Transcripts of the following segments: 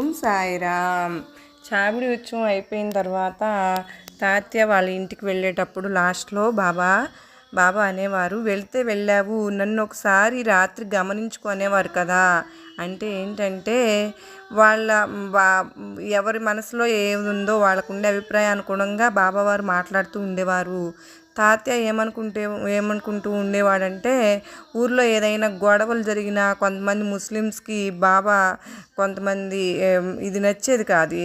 ఓం సాయిరామ్. చావిడి ఉత్సవం అయిపోయిన తర్వాత తాత్య వాళ్ళ ఇంటికి వెళ్ళేటప్పుడు లాస్ట్లో బాబా బాబా అనేవారు వెళ్తే వెళ్ళావు నన్ను ఒకసారి రాత్రి గమనించుకునేవారు కదా. అంటే ఏంటంటే వాళ్ళ ఎవరి మనసులో ఏముందో వాళ్ళకు ఉండే అభిప్రాయానుగుణంగా బాబావారు మాట్లాడుతూ ఉండేవారు. తాతయ్య ఏమనుకుంటే ఏమనుకుంటూ ఉండేవాడంటే ఊర్లో ఏదైనా గొడవలు జరిగినా కొంతమంది ముస్లిమ్స్కి బాబా కొంతమంది ఇది నచ్చేది కాదు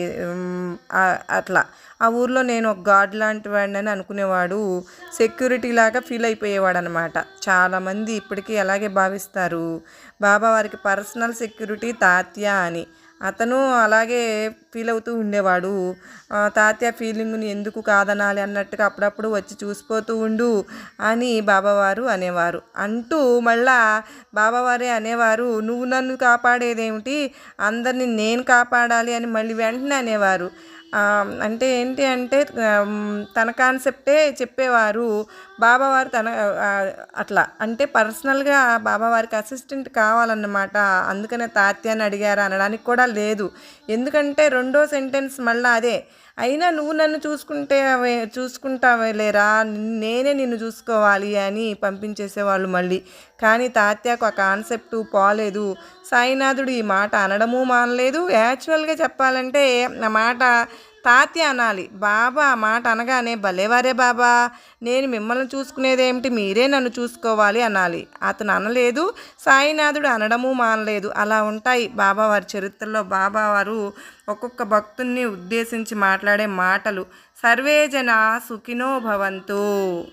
అట్లా. ఆ ఊర్లో నేను ఒక గాడ్ లాంటి వాడిని అని అనుకునేవాడు. సెక్యూరిటీ లాగా ఫీల్ అయిపోయేవాడు అనమాట చాలామంది ఇప్పటికీ అలాగే భావిస్తారు. బాబా వారికి పర్సనల్ సెక్యూరిటీ తాత్య అని. అతను అలాగే ఫీల్ అవుతూ ఉండేవాడు. తాత్య తాతయ్య ఫీలింగ్ని ఎందుకు కాదనాలి అన్నట్టుగా అప్పుడప్పుడు వచ్చి చూసిపోతూ ఉండు అని బాబావారు అనేవారు. అంటూ మళ్ళా బాబావారే అనేవారు నువ్వు నన్ను కాపాడేదేమిటి? అందరినీ నేను కాపాడాలి అని మళ్ళీ వెంటనే అనేవారు. అంటే ఏంటి అంటే తన కాన్సెప్టే చెప్పేవారు. బాబావారు తన అట్లా. అంటే పర్సనల్గా బాబావారికి అసిస్టెంట్ కావాలన్నమాట. అందుకనే తాత్యాన్ని అడిగారు అనడానికి కూడా లేదు. ఎందుకంటే రెండో సెంటెన్స్ మళ్ళీ అదే. అయినా నువ్వు నన్ను చూసుకుంటే అవే- చూసుకుంటావే లేరా? నేనే నిన్ను చూసుకోవాలి అని పంపించేసేవాళ్ళు మళ్ళీ. కానీ తాత్యాకు ఆ కాన్సెప్ట్ పోలేదు. సాయినాథుడు ఈ మాట అనడము మానలేదు. యాక్చువల్గా చెప్పాలంటే ఆ మాట తాత్య అనాలి. బాబా మాట అనగానే భలేవారే బాబా నేను మిమ్మల్ని చూసుకునేదేమిటి? మీరే నన్ను చూసుకోవాలి అనాలి. అతను అనలేదు. సాయినాథుడు అనడము మానలేదు. అలా ఉంటాయి బాబావారి చరిత్రలో. బాబావారు ఒక్కొక్క భక్తుల్ని ఉద్దేశించి మాట్లాడే మాటలు. సర్వే జన సుఖినో భవంతు.